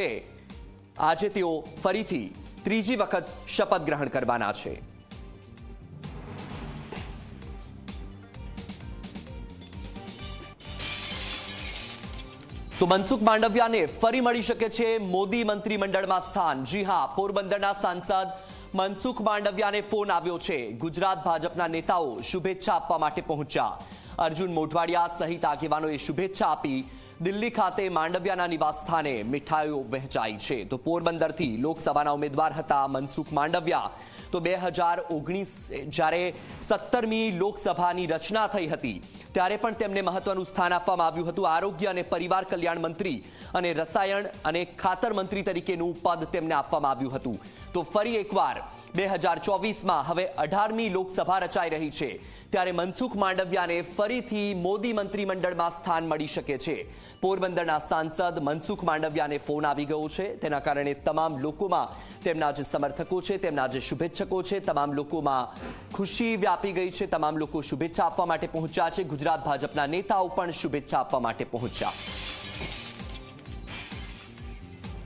હવે આજે તેઓ ફરીથી ત્રીજી વખત શપથ ગ્રહણ કરવાના છે. તો મનસુખ માંડવિયાને ફરી મળી શકે છે મોદી મંત્રીમંડળમાં સ્થાન. જી હા, પોરબંદરના સાંસદ મનસુખ માંડવિયાને ફોન આવ્યો છે. ગુજરાત ભાજપના નેતાઓ શુભેચ્છા આપવા માટે પહોંચ્યા. અર્જુન મોઢવાડિયા સહિત આગેવાનોએ શુભેચ્છા આપી દિલ્હી ખાતે માંડવિયાના નિવાસસ્થાને મીઠાઈઓ વહેંચાઈ છે. તો પોરબંદરથી લોકસભાના ઉમેદવાર હતા મનસુખ માંડવિયા. તો બે હજાર ઓગણીસ જ્યારે સત્તરમી લોકસભાની રચના થઈ હતી ત્યારે પણ તેમને મહત્વનું સ્થાન આપવામાં આવ્યું હતું. આરોગ્ય અને પરિવાર કલ્યાણ મંત્રી અને રસાયણ અને ખાતર મંત્રી તરીકેનું પદ તેમને આપવામાં આવ્યું હતું. તો ફરી એકવાર, બે હજાર ચોવીસમાં હવે અઢારમી લોકસભા રચાઈ રહી છે. ત્યારે મનસુખ માંડવિયાને ફરીથી મોદી મંત્રીમંડળમાં સ્થાન મળી શકે છે. પોરબંદરના સાંસદ મનસુખ માંડવિયાને ફોન આવી ગયો છે. તેના કારણે તમામ લોકોમાં તેમના જે સમર્થકો છે, તેમના જે શુભેચ્છકો છે. તમામ લોકોમાં ખુશી વ્યાપી ગઈ છે. તમામ લોકો શુભેચ્છા આપવા માટે પહોંચ્યા છે. ગુજરાત ભાજપના નેતાઓ પણ શુભેચ્છા આપવા માટે પહોંચ્યા.